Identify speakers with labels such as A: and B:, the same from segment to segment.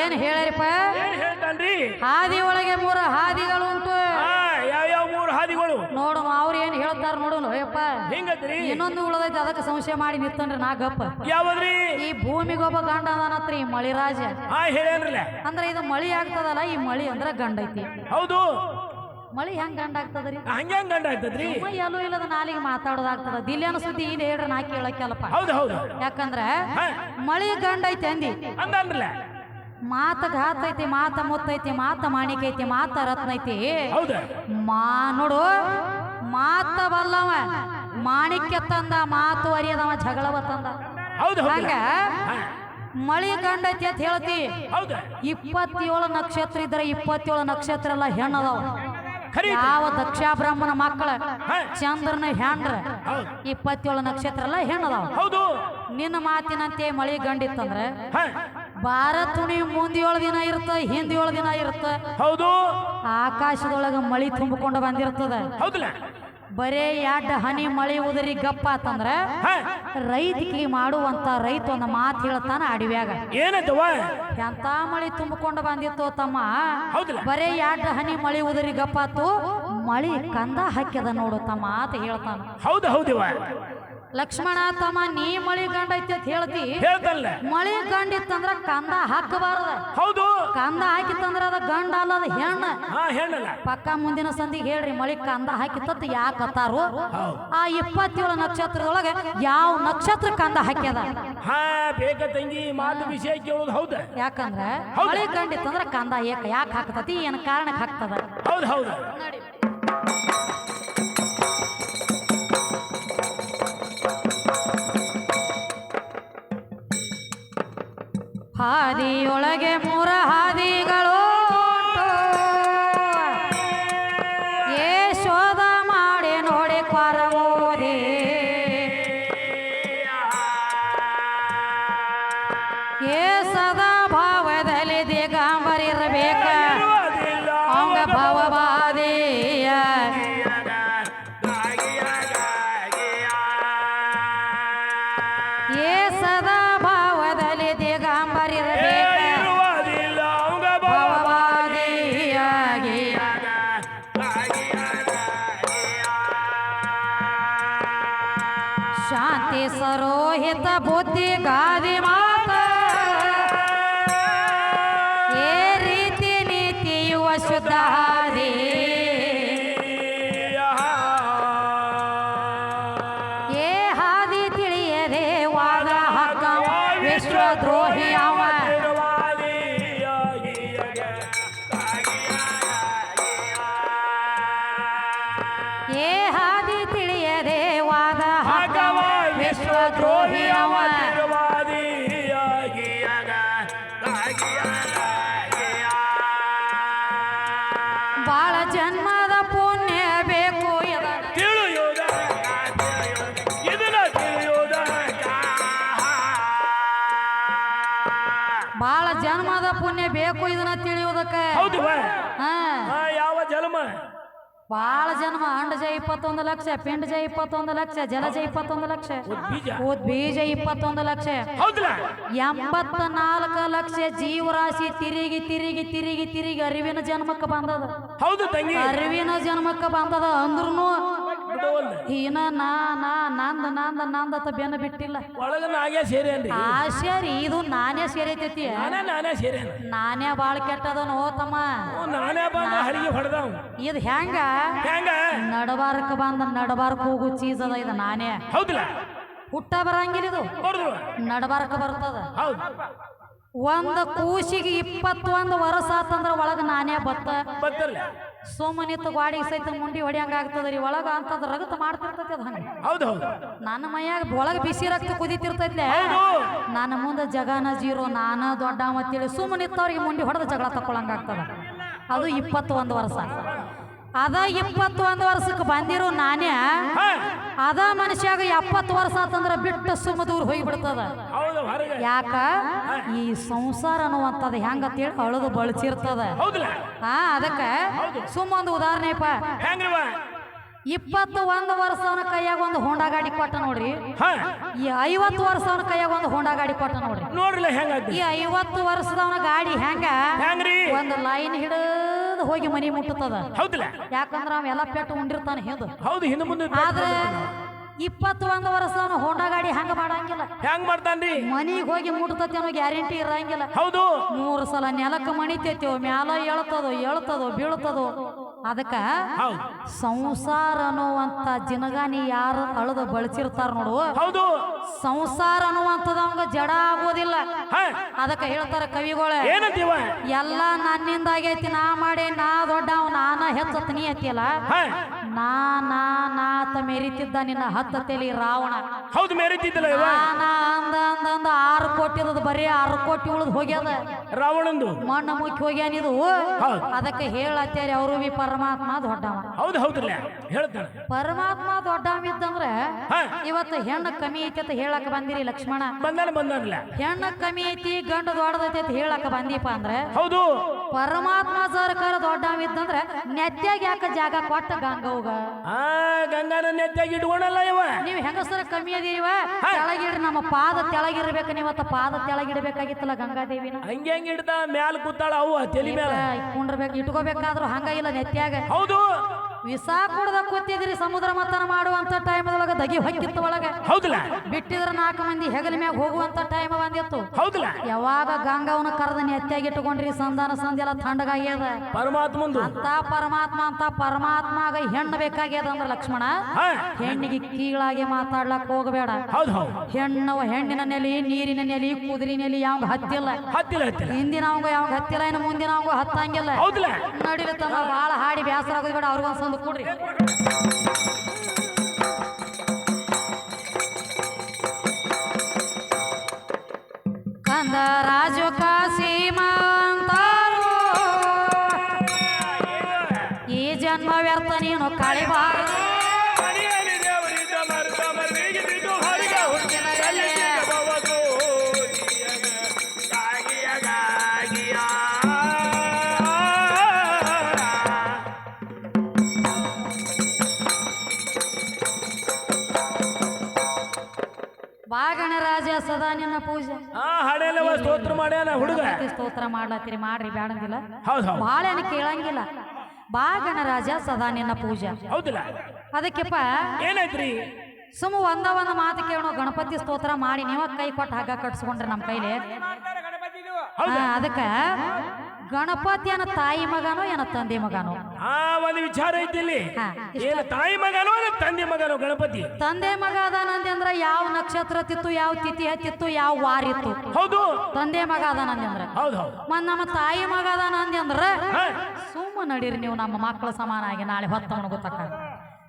A: ಏನ್ ಹೇಳಿರಿಪ್ಪ
B: ಏನ್ ಹೇಳ್ತಾನ್ರಿ?
A: ಹಾದಿ ಒಳಗೆ ಮೂರ ಹಾದಿಗಳು ಉಂಟು.
B: ಮೂರು ಹಾದಿಗಳು?
A: ನೋಡು ಅವ್ರು ಏನ್ ಹೇಳ್ತಾರ ನೋಡು ಅಯ್ಯಪ್ಪ.
B: ಹಿಂಗತ್ರಿ
A: ಇನ್ನೊಂದು ಉಳದೈತಿ ಅದಕ್ಕೆ ಸಂಶಯ ಮಾಡಿ ನಿತ್ತನ್ರಿ ನಾ ಗಪ್ಪ.
B: ಯಾವದ್ರಿ?
A: ಈ ಭೂಮಿಗೊಬ್ಬ ಗಂಡ ಅದಾನತ್ರಿ ಈ ಮಳಿರಾಜ.
B: ಹಾ ಹೇಳ್ಯಾನ್ರಲ್ಲ.
A: ಅಂದ್ರೆ ಇದು ಮಳಿ ಆಗ್ತದಲ್ಲ ಈ ಮಳಿ ಅಂದ್ರ ಗಂಡ ಐತಿ.
B: ಹೌದು.
A: ಮಳಿ ಹೆಂಗ್ ಗಂಡ ಆಗ್ತದ್ರಿ?
B: ಹಂಗ್ಯಾಂಗ ಗಂಡ ಆಗ್ತದ್ರಿ?
A: ಎಲ್ಲೂ ಇಲ್ಲದ ನಾಲಿಗೆ ಮಾತಾಡೋದಾಗ್ತದ ದಿಲ್ಯಾನ ಸುದ್ದಿ ಇಲ್ಲಿ ಹೇಳ್ರಿ ನಾ ಕೇಳಕ್ಕೆಲ್ಲಪ್ಪ.
B: ಹೌದು ಹೌದು.
A: ಯಾಕಂದ್ರ ಮಳಿ ಗಂಡ ಐತಿ ಅಂದಿ. ಮಾತ ಘಾತ ಐತಿ ಮಾತ ಮುತ್ತೈತಿ ಮಾತ ಮಾಣಿಕ ಐತಿ ಮಾತ ರತ್ನ ಐತಿ. ಮಾ ನೋಡು ಮಾತ ಬಲ್ಲವ ಮಾಣಿಕ್ಯ ತಂದ ಮಾತು ಅರಿಯದವ ಜಗಳವ ತಂದ. ಹಂಗ ಮಳಿ ಗಂಡ ಐತಿ ಅಂತ ಹೇಳ್ತಿ. ಇಪ್ಪತ್ತೇಳು ನಕ್ಷತ್ರ ಇದ್ರೆ ಇಪ್ಪತ್ತೇಳು ನಕ್ಷತ್ರ ಎಲ್ಲ ಹೆಣ್ಣದವ. ಯಾವ ದಕ್ಷ ಬ್ರಾಹ್ಮಣ ಮಕ್ಕಳ ಚಂದ್ರನ ಹೆಣ್ರ ಇಪ್ಪತ್ತೇಳು ನಕ್ಷತ್ರ ಎಲ್ಲ ಹೆಣ್ಣದವ. ನಿನ್ನ ಮಾತಿನಂತೆ ಮಳಿ ಗಂಡಿತ್ತಂದ್ರ ಭಾರತ ಮುಂದೆ ಏಳು ದಿನ ಇರುತ್ತ ಹಿಂದೆ ಏಳು ದಿನ ಇರುತ್ತ
B: ಹೌದು.
A: ಆಕಾಶದೊಳಗ ಮಳಿ ತುಂಬಿಕೊಂಡು ಬಂದಿರ್ತದ.
B: ಹೌದಲ್ಲ
A: ಬರೇ ಎಡ್ ಹನಿ ಮಳಿ ಉದರಿ ಗಪ್ಪ
B: ಅಂತಂದ್ರ
A: ರೈತಿಗೆ ಮಾಡುವಂತ ರೈತ ಒಂದು ಮಾತು ಹೇಳ್ತಾನ ಅಡವ್ಯಾಗ.
B: ಏನಂತವ
A: ಎಂತ ಮಳಿ ತುಂಬಿಕೊಂಡು ಬಂದಿತ್ತು ತಮ್ಮ? ಬರೇ ಎಡ್ ಹನಿ ಮಳಿ ಉದರಿ ಗಪ್ಪಾತು ಮಳಿ ಕಂದ ಹಾಕ್ಯದ ನೋಡು ತಮ್ಮ ಅಂತ ಹೇಳ್ತಾನ.
B: ಹೌದು ಹೌದಿವ
A: ಲಕ್ಷ್ಮಣ ತಮ್ಮ ನೀ ಮಳಿ ಗಂಡ ಐತಿ ಅಂತ ಹೇಳ್ತಿ.
B: ಹೇಳ್ತಲ್ಲ.
A: ಮಳಿ ಗಂಡಿತ್ತಂದ್ರ ಕಂದ ಹಾಕಬಾರದು.
B: ಹೌದು.
A: ಕಂದ ಹಾಕಿತ್ತಂದ್ರ ಅದ ಗಂಡ ಅಲ್ಲದ ಹೆಣ್ಣ.
B: ಹಾ ಹೇಳಲ್ಲ
A: ಪಕ್ಕ ಮುಂದಿನ ಸಂದಿಗೆ ಹೇಳ್ರಿ ಮಳಿ ಕಂದ ಹಾಕಿತ್ತ ಯಾಕತ್ತಾರು
B: ಹೌದು.
A: ಆ ಇಪ್ಪತ್ತೇಳು ನಕ್ಷತ್ರದೊಳಗೆ ಯಾವ ನಕ್ಷತ್ರ ಕಂದ ಹಾಕ್ಯದ?
B: ಹಾ ಬೇಕ ತಂಗಿ ಮಾತು ವಿಷಯ ಕೇಳೋದು ಹೌದ?
A: ಯಾಕಂದ್ರ
B: ಮಳಿ
A: ಮಳಿ ಗಂಡಿತ್ತಂದ್ರ ಕಂದ ಏಕ. ಯಾಕೆ ಹಾಕ್ತತಿ? ಏನ್ ಕಾರಣಕ್ಕೆ ಹಾಕ್ತದ?
B: ಹೌದು ಹೌದು.
A: ಹಾದಿಯೊಳಗೆ ಮೂರ ಶಾಂತಿ ಸರೋಹಿತ ಬುದ್ಧಿ ಗಾದಿ ಮಾತ ಬೇಕು
B: ಇದನ್ನ
A: ತಿಳಿಯೋದಕ್ಕೆ
B: ಹೌದು.
A: ಹಾ.
B: ಯಾವ ಜನ್ಮ?
A: ಬಾಳ ಜನ್ಮ. ಅಂಡಜ ಇಪ್ಪತ್ತೊಂದು ಲಕ್ಷ ಪಿಂಡ ಪಿಂಡಜ ಇಪ್ಪತ್ತೊಂದು ಲಕ್ಷ ಜಲಜ ಇಪ್ಪತ್ತೊಂದು ಲಕ್ಷ.
B: ಬೀಜ
A: ಉದ್ ಬೀಜ ಇಪ್ಪತ್ತೊಂದು ಲಕ್ಷ. ಎಂಬತ್ತ ನಾಲ್ಕು ಲಕ್ಷ ಜೀವರಾಶಿ ತಿರುಗಿ ತಿರುಗಿ ತಿರುಗಿ ತಿರುಗಿ ಅರಿವಿನ ಜನ್ಮಕ್ಕೆ ಬಂದದ. ಅರಿವಿನ ಜನ್ಮಕ್ಕೆ ಬಂದದ ಅಂದ್ರೂ ಈನ ನಾ ನಾ ನಂದ ನಂದ ನಂದತ ಬೆನ್ನ ಬಿಟ್ಟಿಲ್ಲ.
B: ಒಳಗ ನಾಗೇ ಸೇರೇನ್ರಿ
A: ಆ ಸೇರಿ ಇದು ನಾನೇ ಸೇರೈತೈತಿ.
B: ನಾನೇ ನಾನೇ ಸೇರೇನ
A: ನಾನೇ ಬಾಳ ಕೆಟ್ಟದನು ಹೋತಮ್ಮ
B: ನಾನೇ ಬಂದ ಹರಿಗೆ ಹೊಡೆದವ್.
A: ಇದು ಹೆಂಗ?
B: ಹೆಂಗ?
A: ನಡಬಾರಕ ಬಂದ ನಡಬಾರಕ ಹೋಗು ಚೀಸ್ ಅದ ಇದು ನಾನೇ.
B: ಹೌದಿಲ್ಲ?
A: ಹುಟ್ಟ ಬರಂಗಿಲ್ಲ ಇದು. ನಡಬಾರಕ ಬರ್ತದ.
B: ಹೌದು.
A: ಒಂದ ಕೂಸಿಗೆ ಇಪ್ಪತ್ತೊಂದು ವರ್ಷ ಆತಂದ್ರ ಒಳಗ ನಾನೇ ಬತ್ತ.
B: ಬತ್ತಲ್ಲ
A: ಸೋಮನಿತ್ತು ಗಾಡಿ ಸಹಿತ ಮುಂಡಿ ಹೊಡಿಯಂಗ ಆಗ್ತದ್ರಿ ಒಳಗ ಅಂತದ್ ರಗತ ಮಾಡ್ತಿರ್ತೈತಿ ಅದ ಹಂಗ.
B: ಹೌದು ಹೌದು.
A: ನನ್ನ ಮೈಯಾಗ ಒಳಗ ಬಿಸಿ ರಕ್ತ ಕುದಿತಿರ್ತೈತ್ಲೆ.
B: ಹೌದು.
A: ನನ್ನ ಮುಂದೆ ಜಗನ ಜೀರೋ ನಾನ ದೊಡ್ಡ ಮತ್ತೇಳಿ ಸುಮ್ಮನಿತ್ತವ್ರಿಗೆ ಮುಂಡಿ ಹೊಡೆದ ಜಗಳ ತಕೊಳಂಗ ಆಗ್ತದ. ಅದು ಇಪ್ಪತ್ತೊಂದು ವರ್ಷ. ಅದ ಇಪ್ಪತ್ತೊಂದು ವರ್ಷಕ್ಕೆ ಬಂದಿರೋ ನಾನೇ ಅದ ಮನುಷ್ಯಾಗ ಎಪ್ಪತ್ತು ವರ್ಷ ಆತಂದ್ರ ಬಿಟ್ಟು ಸುಮ್ಮ ದೂರ ಹೋಗಿಬಿಡ್ತದ. ಯಾಕ? ಈ ಸಂಸಾರ ಅನ್ನುವಂಥದ್ದು ಹೆಂಗತ್ತೇಳಿ ಅಳದು ಬಳಸಿರ್ತದ. ಹಾ ಅದಕ್ಕ ಸುಮ್ಮ ಒಂದು ಉದಾಹರಣೆಪ್ಪ. ಇಪ್ಪತ್ತು ಒಂದು ವರ್ಷ ಅವನ ಕೈಯಾಗ ಒಂದು ಹೋಂಡಾ ಗಾಡಿ ಕೊಟ್ಟ ನೋಡ್ರಿ. ಈ ಐವತ್ತು ವರ್ಷ ಅವನ ಕೈಯಾಗ ಒಂದು ಹೋಂಡಾ ಗಾಡಿ ಕೊಟ್ಟ ನೋಡ್ರಿ.
B: ಹೆಂಗಾಗ್ತಿ
A: ಈ ಐವತ್ತು ವರ್ಷದವನ ಗಾಡಿ ಹೆಂಗ? ಒಂದು ಲೈನ್ ಹಿಡಿದು ಹೋಗಿ ಮನೆ ಮುಟ್ಟುತ್ತದ?
B: ಹೌದಿಲ್ಲ.
A: ಯಾಕಂದ್ರ ಅವ ಎಲ್ಲ ಪೆಟ್ಟು ಉಂಡಿರ್ತಾನೆ ಹಿಂದ.
B: ಹೌದು ಹಿಂದೆ ಮುಂದೆ
A: ಆದ್ರೆ ಇಪ್ಪತ್ತು ಒಂದು ಅವನು ಹೋಂಡಾ ಗಾಡಿ ಹಂಗ ಮಾಡಂಗಿಲ್ಲ.
B: ಹೆಂಗ್ ಮಾಡ್ತಾನ್ರಿ?
A: ಮನಿಗೆ ಹೋಗಿ ಮುಟ್ತತಿ ಅನ್ನೋ ಗ್ಯಾರಂಟಿ ಇರಂಗಿಲ್ಲ.
B: ಹೌದು.
A: ಮೂರು ಸಲ ನೆಲಕ್ಕೆ ಮಣಿತೈತಿ ಮ್ಯಾಲ ಎಳ್ತದೋ ಎಳ್ತದೋ ಬೀಳ್ತದೋ. ಅದಕ್ಕ ಸಂಸಾರ ಅನ್ನುವಂತ ಜಿನಗಾನಿ ಯಾರು ಅಳದ ಬಳಸಿರ್ತಾರ ನೋಡು.
B: ಹೌದು.
A: ಸಂಸಾರ ಅನ್ನುವಂಥದ್ದು ಅವಂಗ ಜಡ ಆಗೋದಿಲ್ಲ. ಅದಕ್ಕ ಹೇಳ್ತಾರ ಕವಿಗಳ ಎಲ್ಲ ನನ್ನಿಂದ ಆಗೈತಿ ನಾ ಮಾಡಿ ನಾ ದೊಡ್ಡವ ನಾನ ಹೆಚ್ಚತ್ ನೀ ಐತಿಯಲ್ಲ ನಾ ನಾ ನಾತ ಮೆರಿತಿದ್ದ ನಿನ್ನ ಹತ್ತ ತಲಿ ರಾವಣ.
B: ಹೌದು ಮೆರಿತಿದ್ದಲ್ಲ
A: ಅಂದ ಅಂದ ಅಂದ ಆರು ಕೋಟಿ ಇರೋದು ಬರೀ ಆರು ಕೋಟಿ ಉಳಿದು ಹೋಗ್ಯದ.
B: ರಾವಣಂದು.
A: ಮಣ್ಣ ಮುಕ್ಕಿ ಹೋಗ್ಯಾನಿದು
B: ಹೌದು.
A: ಅದಕ್ಕೆ ಹೇಳತ್ತೇರಿ ಅವರು ಬಿ ಪರಮಾತ್ಮ ದೊಡ್ಡವ.
B: ಹೌದು ಹೌದು ಹೇಳ್ತಾನೆ.
A: ಪರಮಾತ್ಮ ದೊಡ್ಡವ ಇದ್ದಂದ್ರೆ ಇವತ್ತು ಹೆಣ್ಣು ಕಮ್ಮಿ ಐತಿ ಅಂತ ಹೇಳಕ್ ಬಂದಿರಿ ಲಕ್ಷ್ಮಣ.
B: ಬಂದಾನ ಬಂದಾನಲ್ಲ.
A: ಹೆಣ್ಣು ಕಮ್ಮಿ ಐತಿ ಗಂಡ ದೊಡ್ಡದೈತಿ ಅಂತ ಹೇಳಕ್ ಬಂದೀಪ ಅಂದ್ರೆ
B: ಹೌದು.
A: ಪರಮಾತ್ಮ ಸರ್ಕಾರ ದೊಡ್ಡವ ಇದ್ದಂದ್ರೆ ನೆತ್ಯಾಗ ಯಾಕ ಜಾಗ ಕೊಟ್ಟ ಗಂಗವ್ಗ?
B: ಆ ಗಂಗಾನ ನೆತ್ತಾಗಿ ಇಟ್ಕೊಂಡಲ್ಲ ಇವ.
A: ನೀವ್ ಹೆಂಗಸರ ಕಮ್ಮಿ ಅದೀವ ತೆಳಗಿಡ್ರಿ ನಮ್ಮ ಪಾದ ತೆಳಗಿರ್ಬೇಕು ನೀವತ್ತ ಪಾದ ತೆಳಗಿಡ್ಬೇಕಾಗಿತ್ತಲ್ಲ ಗಂಗಾದೇವಿನ?
B: ಹಂಗೆ ಹಂಗೆ ಇಡ್ತಾ? ಮ್ಯಾಲ ಕೂತಾಳ ಅವು ತಲಿ ಮ್ಯಾಲ.
A: ಕುಂಡ್ರಬೇಕು ಇಟ್ಕೋಬೇಕಾದ್ರು ಹಂಗ ಇಲ್ಲ ನೆತ್ತಾಗ
B: ಹೌದು.
A: ವಿಸ ಕುಡ್ದ ಕೂತಿದ್ರಿ ಸಮುದ್ರ ಮತನ ಮಾಡುವಂತ ಟೈಮದೊಳಗ ದಗಿ ಹೊಕ್ಕಿತ್ತು ಒಳಗ.
B: ಹೌದಲ್ಲ.
A: ಬಿಟ್ಟಿದ್ರ ನಾಲ್ಕು ಮಂದಿ ಹೆಗಲ ಮ್ಯಾಗ ಹೋಗುವಂತ ಟೈಮ್ ಬಂದಿತ್ತು.
B: ಹೌದಲ್ಲ.
A: ಯಾವಾಗ ಗಂಗಾವನ ಕರೆದ ನೆತ್ತಾಗಿ ಇಟ್ಟುಕೊಂಡ್ರಿ ಸಂಧಾನ ಸಂಧ್ಯೆಲ್ಲ ತಂಡಗಾಗ್ಯದ
B: ಪರಮಾತ್ಮ
A: ಅಂತ ಪರಮಾತ್ಮ ಅಂತ ಪರಮಾತ್ಮಾಗ ಹೆಣ್ಣು ಬೇಕಾಗ್ಯದ ಅಂದ್ರ ಲಕ್ಷ್ಮಣ? ಹೆಣ್ಣಿಗೆ ಕೀಳಾಗಿ ಮಾತಾಡ್ಲಕ್ ಹೋಗಬೇಡ. ಹೆಣ್ಣವ ಹೆಣ್ಣಿನ ನೆಲಿ ನೀರಿನ ನೆಲಿ ಕುದುರೆ ನೆಲಿ ಯಾವಾಗ ಹತ್ತಿಲ್ಲ. ಹಿಂದಿನ ಅವಂಗ ಯಾವಾಗ ಹತ್ತಿಲ್ಲ ಇನ್ನು ಮುಂದಿನ ಅವಂಗ ಹತ್ತಂಗಿಲ್ಲ ನಡಿಲಿ ತಮ್ಮ ಬಾಳ ಹಾಡಿ ಬೇಸರ ಆಗೋದು ಬೇಡ. ಅವ್ರಿಗೊಂದ್ ಕೊಡ್ರಿ. ಸದಾ ನಿನ್ನ ಪೂಜೆ.
B: ಆ ಸ್ತೋತ್ರ ಮಾಡ್ಯಾನ ಹುಡುಗ?
A: ಗಣಪತಿ ಸ್ತೋತ್ರ ಮಾಡ್ಲತ್ತೀರಿ ಮಾಡ್ರಿ ಬೇಡಂಗಿಲ್ಲ
B: ಹೌದು ಹೌದು.
A: ಬಾಳ ಏನ್ ಕೇಳಂಗಿಲ್ಲ. ಬಾ ಗಣರಾಜ ಸದಾ ನಿನ್ನ ಪೂಜೆ.
B: ಹೌದಿಲ್ಲ?
A: ಅದಕ್ಕೆಪ್ಪ
B: ಏನಾಯ್ತ್ರಿ?
A: ಸುಮ್ಮ ಒಂದ ಒಂದು ಮಾತು ಕೇಳೋ ಗಣಪತಿ ಸ್ತೋತ್ರ ಮಾಡಿ ನೀವ ಕೈ ಕೊಟ್ಟು ಹಗ್ಗ ಕಟ್ಸ್ಕೊಂಡ್ರಿ ನಮ್ಮ ಕೈಲಿ. ಅದಕ್ಕ ಗಣಪತಿ ಏನ ತಾಯಿ ಮಗನೋ ಏನ ತಂದೆ ಮಗನೋ?
B: ಆ ಒಂದು ವಿಚಾರ ಐತಿ ಇಲ್ಲಿ
A: ಹಾ,
B: ಏನು ತಾಯಿ ಮಗನೋ ಅಲ್ಲ ತಂದೆ ಮಗನೋ ಗಣಪತಿ?
A: ತಂದೆ ಮಗ ಅದಾನಂದೆ ಅಂದ್ರ ಯಾವ ನಕ್ಷತ್ರ ತಿತ್ತು ಯಾವ ತಿಥಿ ಹತ್ತಿತ್ತು ಯಾವ ವಾರ ಇತ್ತು?
B: ಹೌದು.
A: ತಂದೆ ಮಗ ಅದಾನಂದೆ ಅಂದ್ರ.
B: ಹೌದು ಹೌದು.
A: ಮತ್ ನಮ್ಮ ತಾಯಿ ಮಗ ಅದಾನಂದೆ ಅಂದ್ರ
B: ಹಾ.
A: ಸುಮ್ಮ ನಡೀರಿ ನೀವು ನಮ್ಮ ಮಕ್ಕಳ ಸಮಾನಾಗಿ ನಾಳೆ ಹೊತ್ತವನು ಗೊತ್ತಕ್ಕ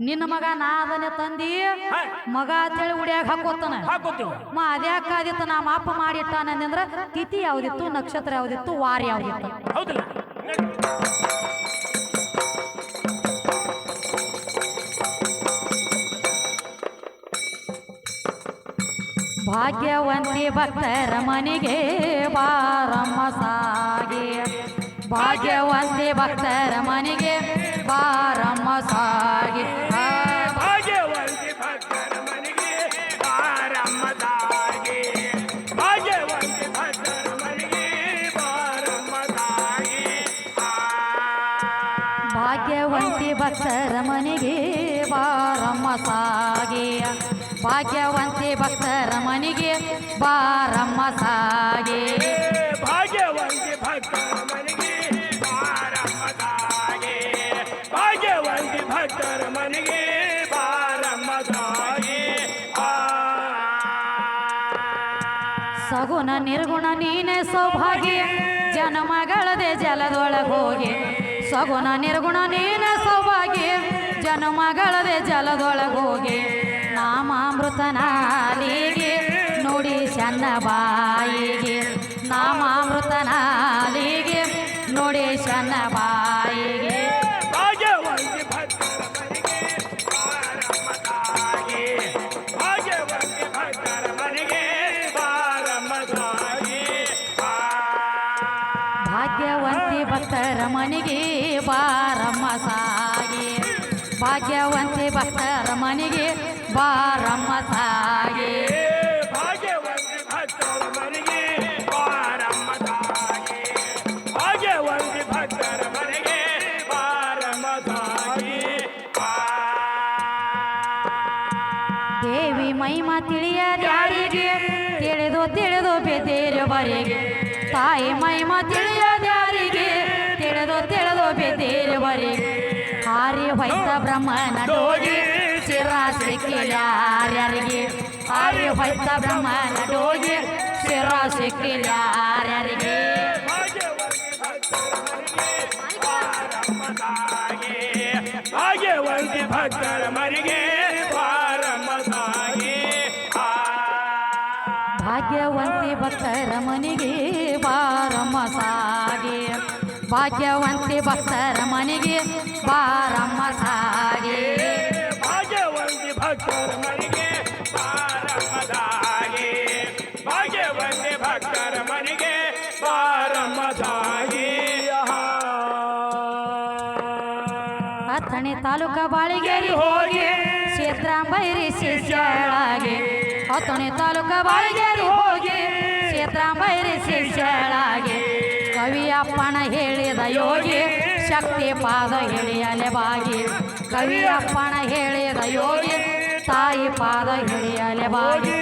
A: ನಿನ್ನ ಮಗ ನಾ ಅದನ್ನೇ ತಂದಿ ಮಗ ಅಂತೇಳಿ ಉಡ್ಯಾಗ ಹಾಕೋತಾನ.
B: ಹಾಕೋತೀವಿ?
A: ಮ ಅದ್ಯಾಕಾದಿತ್ತು ನಮ್ಮ ಅಪ್ಪ ಮಾಡಿಟ್ಟಾನಂದ್ರೆ ತಿಥಿ ಯಾವ್ದಿತ್ತು ನಕ್ಷತ್ರ ಯಾವ್ದಿತ್ತು ವಾರ ಯಾವ್ದಿತ್ತು?
B: ಹೌದಿಲ್ಲ.
A: ಭಾಗ್ಯವಂತಿ ಭಕ್ತರ ಮನೆಗೆ ಬಾರಮ್ಮ ಸಾಗಿ ಭಾಗ್ಯವಂತಿ ಭಕ್ತರ ಮನೆಗೆ ಬಾರಮ್ಮ ಸಾಗಿ
B: ಭಾಗ್ಯವಂತಿ ಭಕ್ತರ ಮನೆಗೆ ಬಾರಮ್ಮದಾಗೆ ಭಾಗ್ಯವಂತಿ ಭಕ್ತರ ಮನೆಗೆ ಬಾರಮ್ಮದಾಗೆ
A: ಭಾಗ್ಯವಂತಿ ಭಕ್ತರ ಮನೆಗೆ ಬಾರಮ್ಮ ಸಾಗೆ ಭಾಗ್ಯವಂತಿ ಭಕ್ತರ ಮನೆಗೆ ಬಾರಮ್ಮ ಸಾಗೆ.
B: ಭಾಗ್ಯವಂತಿ ಭಕ್ತರ ಮನೆಗೆ ಬಾರಮ್ಮದಾಗೆ ಭಾಗ್ಯವಂತಿ ಭಕ್ತರ ಮನೆಗೆ ಬಾರಮ್ಮ ಸಾಗೆ.
A: ಸಗುಣ ನಿರ್ಗುಣ ನೀನೆ ಸೌಭಾಗ್ಯ ಜನಮಗಳದೆ ಜಲದೊಳಗೆ ಹೋಗಿ. ಸಗುಣ ನಿರ್ಗುಣ ನೀನೆ ಸೌಭಾಗ್ಯ ಜನಮಗಳದೆ ಜಲದೊಳಗೆ ಹೋಗಿ ನಾಮಾಮೃತ ನಾಲಿಗೆ ನುಡಿ ಸಣ್ಣ ಬಾಯಿಗೆ. ನಾಮಾಮೃತನಾಲಿಗೆ ನುಡಿ ಸಣ್ಣ ಬಾಯಿಗೆ. ತಿಳಿದು ಬೆದೇರುವರೆಗೆ ಹಾರಿ ಹೊಯ್ತ ಬ್ರಹ್ಮನ ಡೋಗಿ ಶಿರ ಸಿಕ್ಕಿಲ್ಯಾರ್ಯಾರಿಗೆ ಹಾರಿ ಹೊಯ್ತ ಬ್ರಹ್ಮನ ಡೋಗಿ ಶಿರ ಸಿಕ್ಕಿಲ್ಯಾರ್ಯಾರಿಗೆ
B: ಭಾಗ್ಯವಂತಿ ಭಕ್ತರ ಮನೆಗೆ ಬಾರಮ್ಮ ತಾಯಿ
A: ಭಾಗ್ಯವಂತಿ ಭಕ್ತರ ಮನೆಗೆ ಬಾರಮ್ಮ ಸಾಗೆ ಭಾಗ್ಯವಂತಿ ಭಕ್ತರ ಮನೆಗೆ ಬಾರಮ್ಮ ಸಾಗಿ.
B: ಭಾಗ್ಯವಂತಿ ಭಕ್ತರ ಮನೆಗೆ ಬಾರಮ್ಮ ಸಾಗಿ. ಭಾಗ್ಯವಂತಿ ಭಕ್ತರ ಮನೆಗೆ ಬಾರಮ್ಮ ಸಾಗಿ.
A: ಅಥಣಿ ತಾಲೂಕ ಬಾಳಿಗೇರಿ ಹೋಗಿ ಕ್ಷೇತ್ರಾಂಬೈರಿ ಶಿಷ್ಯಳಾಗಿ. ಅಥಣಿ ತಾಲೂಕ ಬಾಳಿಗೇರಿ ಹೋಗಿ ಕ್ಷೇತ್ರಾಂಬೈರಿ ಶಿಷ್ಯಳಾಗಿ. ಕವಿಯಪ್ಪನ ಹೇಳಿದ ಯೋಗಿ ಶಕ್ತಿ ಪಾದ ಹಿಡಿಯಲೆ ಬಾಗಿ. ಕವಿಯಪ್ಪನ ಹೇಳಿದ ಯೋಗಿ ತಾಯಿ ಪಾದ ಹಿಡಿಯಲೆ ಬಾಗಿ.